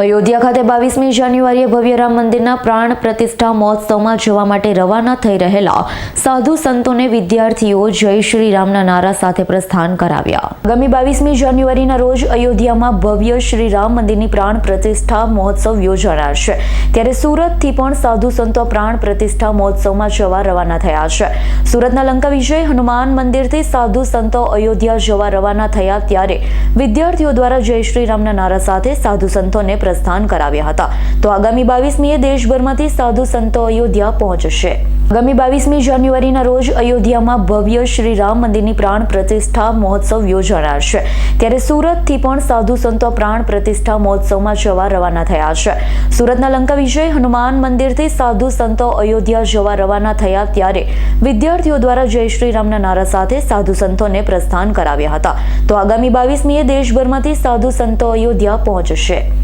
અયોધ્યા ખાતે બાવીસમી જાન્યુઆરીએ ભવ્ય રામ મંદિરના પ્રાણ પ્રતિષ્ઠા મહોત્સવમાં જવા માટે રવાના થઈ રહેલા સાધુ સંતોને વિદ્યાર્થીઓ જય શ્રી રામના નારા સાથે પ્રસ્થાન કરાવ્યા. આગામી બાવીસમી જાન્યુઆરીના રોજ અયોધ્યામાં ભવ્ય શ્રી રામ મંદિરની પ્રાણ પ્રતિષ્ઠા મહોત્સવ યોજાનાર છે. ત્યારે સુરતથી પણ સાધુ સંતો પ્રાણ પ્રતિષ્ઠા મહોત્સવમાં જવા રવાના થયા છે. સુરતના લંકા વિજય હનુમાન મંદિરથી સાધુ સંતો અયોધ્યા જવા રવાના થયા ત્યારે વિદ્યાર્થીઓ દ્વારા જય શ્રી રામના નારા સાથે સાધુ સંતોને પ્રસ્થાન કરાવ્યા હતા. તો આગામી બાવીસમીએ દેશભરમાંથી સાધુ સંતો અયોધ્યા પહોંચશે. આગામી બાવીસમી જાન્યુઆરીના રોજ અયોધ્યામાં ભવ્ય શ્રી રામ મંદિરની પ્રાણ પ્રતિષ્ઠા મહોત્સવ યોજાનાર ત્યારે સુરતથી પણ સાધુ સંતો પ્રાણ પ્રતિષ્ઠા મહોત્સવમાં જવા રવાના થયા છે. સુરતના લંકા વિજય હનુમાન મંદિરથી સાધુ સંતો અયોધ્યા જવા રવાના થયા ત્યારે વિદ્યાર્થીઓ દ્વારા જય શ્રી રામના નારા સાથે સાધુ સંતોને પ્રસ્થાન કરાવ્યા હતા. તો આગામી બાવીસમીએ દેશભરમાંથી સાધુ સંતો અયોધ્યા પહોંચશે.